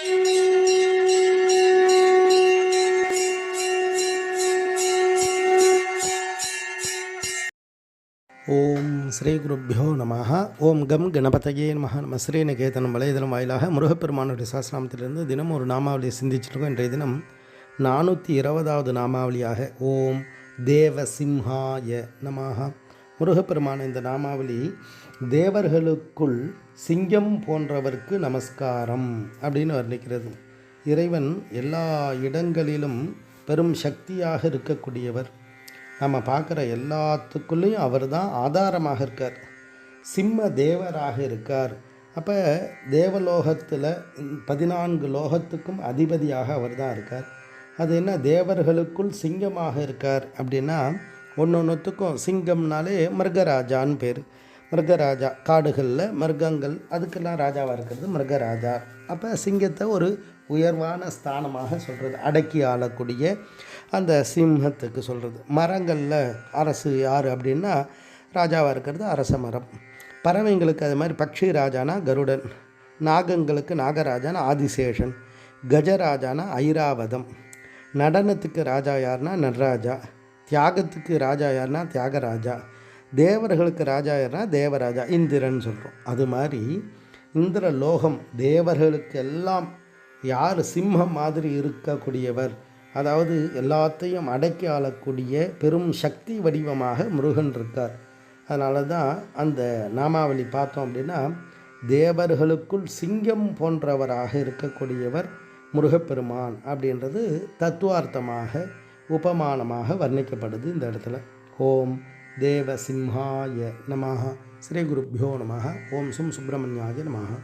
ஓம் ஸ்ரீ குருப்பியோ நம ஓம் கம் கணபதையே நம நம்ம ஸ்ரீநிகேதனம் வலைதளம் வாயிலாக முருகப்பெருமானுடைய சாஸ்திராமத்திலிருந்து தினம் ஒரு நாமாவளியை சிந்திச்சிருக்கோம். இன்றைய தினம் நானூற்றி இருபதாவது நாமாவளியாக ஓம் தேவசிம்ஹாய நமாக முருகப்பெருமான இந்த நாமாவளி தேவர்களுக்குள் சிங்கம் போன்றவர்க்கு நமஸ்காரம் அப்படின்னு வர்ணிக்கிறது. இறைவன் எல்லா இடங்களிலும் பெரும் சக்தியாக இருக்கக்கூடியவர். நம்ம பார்க்குற எல்லாத்துக்குள்ளேயும் அவர் தான் ஆதாரமாக இருக்கார். சிம்ம தேவராக இருக்கார். அப்போ தேவலோகத்தில் பதினான்கு லோகத்துக்கும் அதிபதியாக அவர் தான் இருக்கார். அது என்ன? தேவர்களுக்குள் சிங்கமாக இருக்கார் அப்படின்னா ஒன்று ஒன்றுத்துக்கும் சிங்கம்னாலே மிருகராஜான்னு பேர். மிருகராஜா காடுகளில் மிருகங்கள் அதுக்கெல்லாம் ராஜாவாக இருக்கிறது மிருகராஜா. அப்போ சிங்கத்தை ஒரு உயர்வான ஸ்தானமாக சொல்கிறது அடக்கி ஆளக்கூடிய அந்த சிம்மத்துக்கு சொல்கிறது மரங்களில் அரசு யார் அப்படின்னா ராஜாவாக இருக்கிறது அரச மரம். பறவைங்களுக்கு அது மாதிரி பக்ஷி ராஜானா கருடன். நாகங்களுக்கு நாகராஜானா ஆதிசேஷன். கஜராஜானா ஐராவதம். நடனத்துக்கு ராஜா யாருன்னா நடராஜா. தியாகத்துக்கு ராஜா யாருன்னா தியாகராஜா. தேவர்களுக்கு ராஜா யாருன்னா தேவராஜா இந்திரன் சொல்கிறோம் அது மாதிரி இந்திர லோகம் தேவர்களுக்கு எல்லாம் யார் சிம்மம் மாதிரி இருக்கக்கூடியவர். அதாவது எல்லாத்தையும் அடக்கி ஆளக்கூடிய பெரும் சக்தி வடிவமாக முருகன் இருக்கார். அதனால தான் அந்த நாமாவளி பார்த்தோம் அப்படின்னா தேவர்களுக்குள் சிங்கம் போன்றவராக இருக்கக்கூடியவர் முருகப்பெருமான் அப்படின்றது தத்துவார்த்தமாக உபமானமாக வர்ணிக்கப்படுது இந்த இடத்துல. ஓம் தேவ சிம்ஹாய ஸ்ரீ குருப்பியோ நமஹ. ஓம் சும் சுப்பிரமணியாய நமஹ.